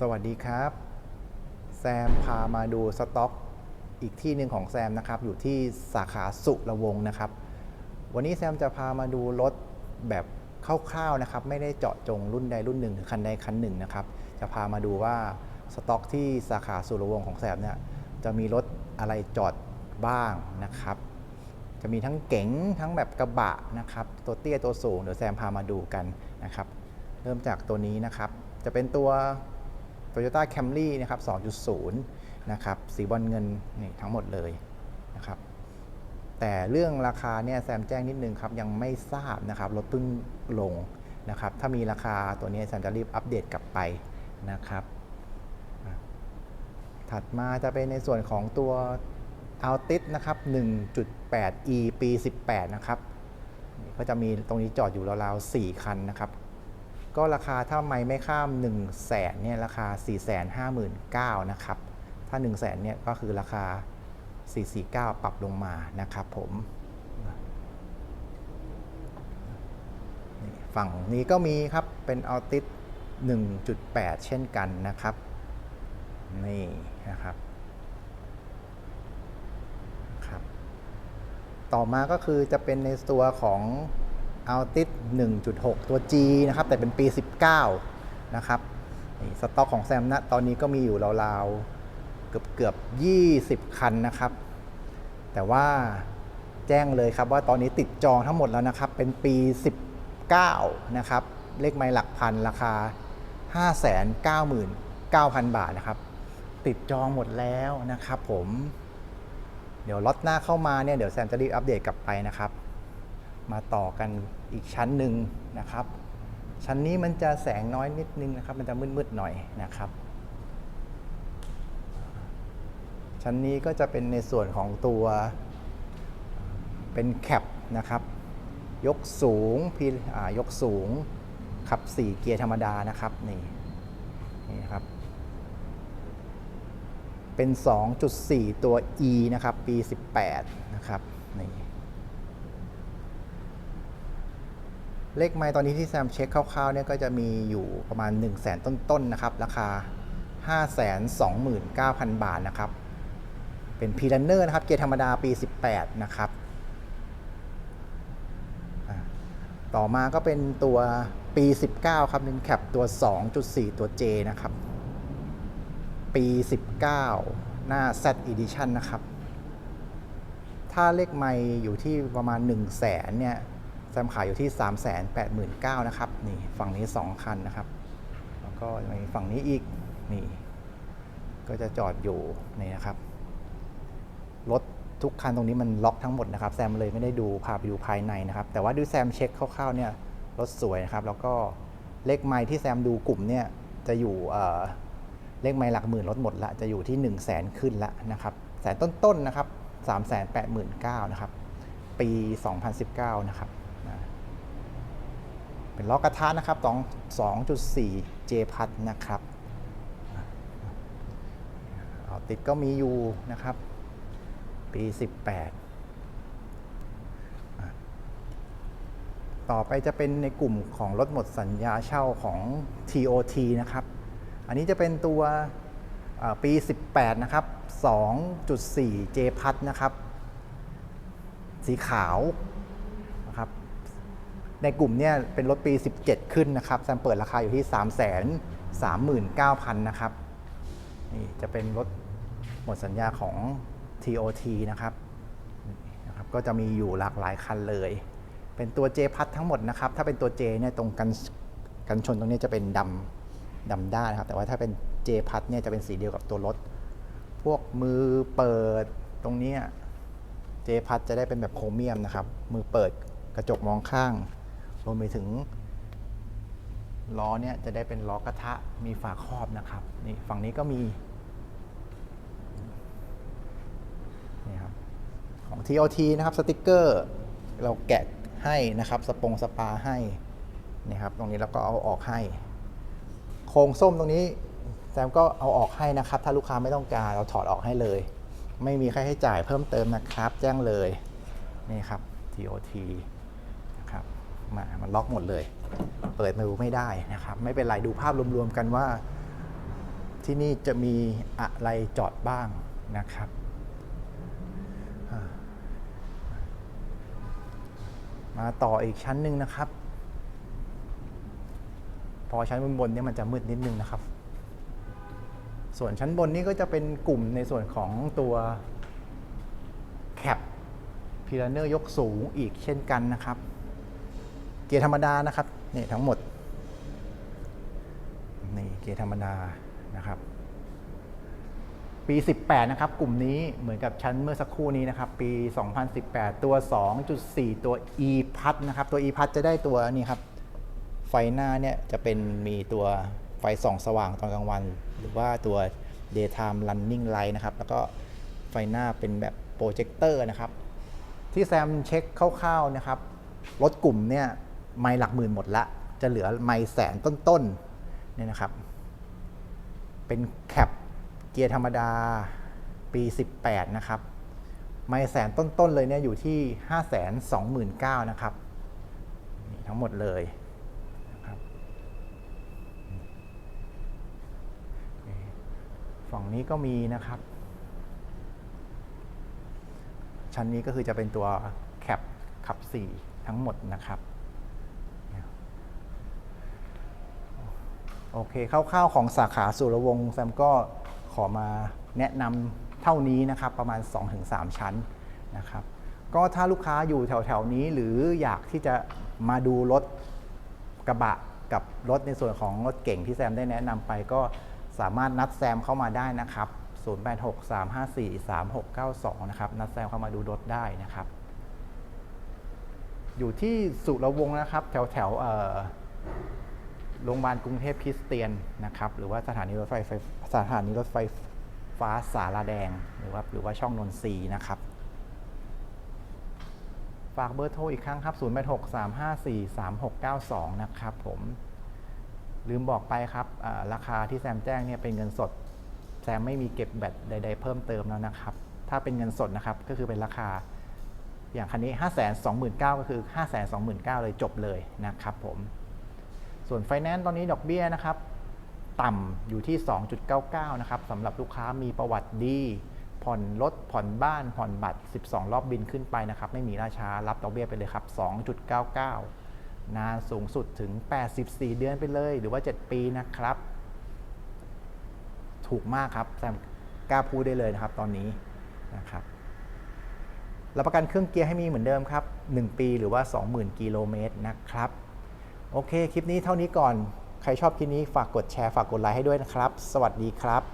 สวัสดีครับ แซมพามาดูสต็อก อีกที่หนึ่งของแซมนะครับ อยู่ที่สาขาสุระวงนะครับ วันนี้แซมจะพามาดูรถแบบคร่าวๆนะครับ ไม่ได้เจาะจงรุ่นใดรุ่นหนึ่งหรือคันใดคันหนึ่งนะครับ จะพามาดูว่าสต็อก ที่สาขาสุระวงของแซมเนี่ยจะมีรถอะไรจอดบ้างนะครับ จะมีทั้งเก๋งทั้งแบบกระบะนะครับ ตัวเตี้ยตัวสูงเดี๋ยวแซมพามาดูกันนะครับ เริ่มจากตัวนี้นะครับ จะเป็นตัว Toyota Camry นะครับ 2.0 นะครับ สีบอลเงินนี่ทั้งหมดเลยนะครับ แต่เรื่องราคาเนี่ยแซมแจ้งนิดนึงครับ ยังไม่ทราบนะครับ รถเพิ่งลงนะครับ ถ้ามีราคาตัวนี้แซมจะรีบอัปเดตกลับไปนะครับ ถัดมาจะเป็นในส่วนของตัว Altis นะครับ 1.8e ปี 18 นะครับ ก็จะมีตรงนี้จอดอยู่ราวๆ 4 คันนะครับ ก็ราคาถ้าไม่ไม่ข้าม 1 0 0 0 0แสนเนี่ยราคา 4 5 9 0 0 0นะครับ ถ้า 1 0 0 0 0แสนเนี่ยก็คือราคา 449 ปรับลงมานะครับผมฝั่งนี้ก็มีครับเป็นอัลติส1.8 เช่นกันนะครับ นี่นะครับครับ ต่อมาก็คือจะเป็นในตัวของ Altis 1.6 ตัว G นะครับแต่เป็นปี 19 นะครับนี่สต็อกของแซมนะตอนนี้ก็มีอยู่ราวๆเกือบเกือบ 20 คันนะครับ แต่ว่าแจ้งเลยครับว่าตอนนี้ติดจองทั้งหมดแล้วนะครับ เป็นปี 19 นะครับ เลขไม้หลักพันราคา 599,000 บาทนะครับ ติดจองหมดแล้วนะครับผม เดี๋ยวล็อตหน้าเข้ามาเนี่ยเดี๋ยวแซมจะรีบอัปเดตกลับไปนะครับ มาต่อกันอีกชั้นหนึ่งนะครับ ชั้นนี้มันจะแสงน้อยนิดนึงนะครับ มันจะมืดๆหน่อยนะครับ ชั้นนี้ก็จะเป็นในส่วนของตัวเป็นแคปนะครับ ยกสูงพี่ยกสูงขับ 4 เกียร์ธรรมดานะครับนี่นี่นะครับ เป็น 2.4 ตัว E นะครับ ปี 18 นะครับนี่ เลขไม้ตอนนี้ที่แซมเช็คคร่าวๆเนี่ยก็จะมีอยู่ประมาณ 1 0 0 0 0แสนต้นๆนะครับ ราคา 529,000 บาทนะครับ เป็นพีลันเนอร์นะครับ เกียร์ธรรมดาปี 18 นะครับ ต่อมาก็เป็นตัวปี 19 ครับเป็นแคปตัว 2.4 ตัว J นะครับ ปี 19 หน้า Z Edition นะครับ ถ้าเลขไม่อยู่ที่ประมาณ 1 0 0 0 0แสนเนี่ย แซมขายอยู่ที่ 3 8 9 0 0 0นะครับนี่ฝั่งนี้ 2 คันนะครับ แล้วก็มีฝั่งนี้อีกนี่ก็จะจอดอยู่นี่นะครับรถทุกคันตรงนี้มันล็อกทั้งหมดนะครับแซมเลยไม่ได้ดูพาไปดูภายในนะครับ แต่ว่าดูแซมเช็คคร่าวๆเนี่ยรถสวยนะครับ แล้วก็เลขไม้ที่แซมดูกลุ่มเนี่ยจะอยู่เลขไม้หลักหมื่นลดหมดละจะอยู่ที่ 1 0 0 0 0แสนขึ้นละนะครับแสนต้นๆนะครับ3 8 9 0 0 0นะครับปี 2019 นะครับ เป็นล้อกระทะนะครับ2 2.4 J พัดนะครับเอาติดก็มีอยู่นะครับ ปี 18 ต่อไปจะเป็นในกลุ่มของรถหมดสัญญาเช่าของ TOT นะครับ อันนี้จะเป็นตัวปี 18 นะครับ 2.4 J พัดนะครับ สีขาว ในกลุ่มเนี่ยเป็นรถปี 17 ขึ้นนะครับแซมเปิดราคาอยู่ที่ 3 3 9 0 0 0 นะครับ นี่จะเป็นรถหมดสัญญาของ TOT นะครับนี่นะครับ ก็จะมีอยู่หลากหลายคันเลย เป็นตัว J พัดทั้งหมดนะครับ ถ้าเป็นตัว J เนี่ยตรงกันกันชนตรงนี้จะเป็นดำดำด้านนะครับ แต่ว่าถ้าเป็น J พัดเนี่ยจะเป็นสีเดียวกับตัวรถ พวกมือเปิดตรงนี้ย J พัดจะได้เป็นแบบโครเมียมนะครับ มือเปิดกระจกมองข้าง รวมไปถึงล้อเนี่ยจะได้เป็นล้อกระทะมีฝาครอบนะครับนี่ฝั่งนี้ก็มีนี่ครับของ TOT นะครับสติกเกอร์ เราแกะให้นะครับ สปงสปาให้นี่ครับ ตรงนี้เราก็เอาออกให้ โครงส้มตรงนี้แซมก็เอาออกให้นะครับ ถ้าลูกค้าไม่ต้องการเราถอดออกให้เลย ไม่มีค่าใช้จ่ายเพิ่มเติมนะครับ แจ้งเลยนี่ครับ TOT มามันล็อกหมดเลย เปิดมาดูไม่ได้นะครับ ไม่เป็นไรดูภาพรวมๆกันว่า ที่นี่จะมีอะไรจอดบ้างนะครับมาต่ออีกชั้นหนึ่งนะครับ พอชั้นบนๆเนี่มันจะมืดนิดนึงนะครับ ส่วนชั้นบนนี่ก็จะเป็นกลุ่มในส่วนของตัวแคปพิลเนอร์ยกสูงอีกเช่นกันนะครับ กียร์ธรรมดานะครับนี่ทั้งหมดนี่เกียร์ธรรมดานะครับ ปี 18 นะครับ กลุ่มนี้เหมือนกับชั้นเมื่อสักครู่นี้นะครับ ปี 2018 ตัว 2.4 ตัว e พัดนะครับ ตัว e พัดจะได้ตัวนี้ครับ ไฟหน้าเนี่ยจะเป็นมีตัวไฟส่องสว่างตอนกลางวัน หรือว่าตัว daytime running light นะครับ แล้วก็ไฟหน้าเป็นแบบโปรเจคเตอร์นะครับ ที่แซมเช็คคร่าวๆนะครับ รถกลุ่มเนี่ย ไม่หลักหมื่นหมดละ จะเหลือไม่แสนต้นๆเนี่ยนะครับ เป็นแคปเกียร์ธรรมดาปี 18 นะครับ ไม่แสนต้นๆเลยเนี่ยอยู่ที่ 5 2 9 0 0 0นะครับนี่ทั้งหมดเลยนะครับฝั่งนี้ก็มีนะครับ ชั้นนี้ก็คือจะเป็นตัวแคปขับ 4 ทั้งหมดนะครับ โอเคคร่าวๆของสาขาสุรวงศ์แซมก็ขอมาแนะนำเท่านี้นะครับประมาณ 2-3 ชั้นนะครับก็ถ้าลูกค้าอยู่แถวๆนี้หรืออยากที่จะมาดูรถกระบะกับรถในส่วนของรถเก่งที่แซมได้แนะนำไปก็สามารถนัดแซมเข้ามาได้นะครับ 0863543692 นะครับ นัดแซมเข้ามาดูรถได้นะครับ อยู่ที่สุรวงศ์นะครับ แถวแถวๆเอ่อ โรงพยาบาลกรุงเทพคริสเตียนนะครับหรือว่าสถานีรถไฟสถานีรถไฟฟ้าสาราแดงหรือว่าหรือว่าช่องนนทรีนะครับฝากเบอร์โทรอีกครั้งครับ 0 8 6 3 5 4 3 6 9 2 นะครับผม ลืมบอกไปครับราคาที่แซมแจ้งเนี่ยเป็นเงินสด แซมไม่มีเก็บแบตใด ๆ เพิ่มเติมแล้วนะครับ ถ้าเป็นเงินสดนะครับ ก็คือเป็นราคาอย่างคันนี้ 5 2 9 0 0 0ก็คือ 5 2 9 0 0 0เลยจบเลยนะครับผม ส่วนไฟแนนซ์ตอนนี้ดอกเบี้ยนะครับต่ำอยู่ที่ 2.99 นะครับสำหรับลูกค้ามีประวัติดี ผ่อนรถผ่อนบ้านผ่อนบัตร 12 รอบบินขึ้นไปนะครับ ไม่มีราช้ารับดอกเบี้ยไปเลยครับ 2.99 นานสูงสุดถึง 84 เดือนไปเลย หรือว่า 7 ปีนะครับ ถูกมากครับแซมกล้าพูดได้เลยนะครับตอนนี้นะครับรับประกันเครื่องเกียร์ให้มีเหมือนเดิมครับ 1 ปีหรือว่า 20,000 กิโลเมตรนะครับ โอเค คลิปนี้เท่านี้ก่อน ใครชอบคลิปนี้ฝากกดแชร์ ฝากกดไลค์ให้ด้วยนะครับ สวัสดีครับ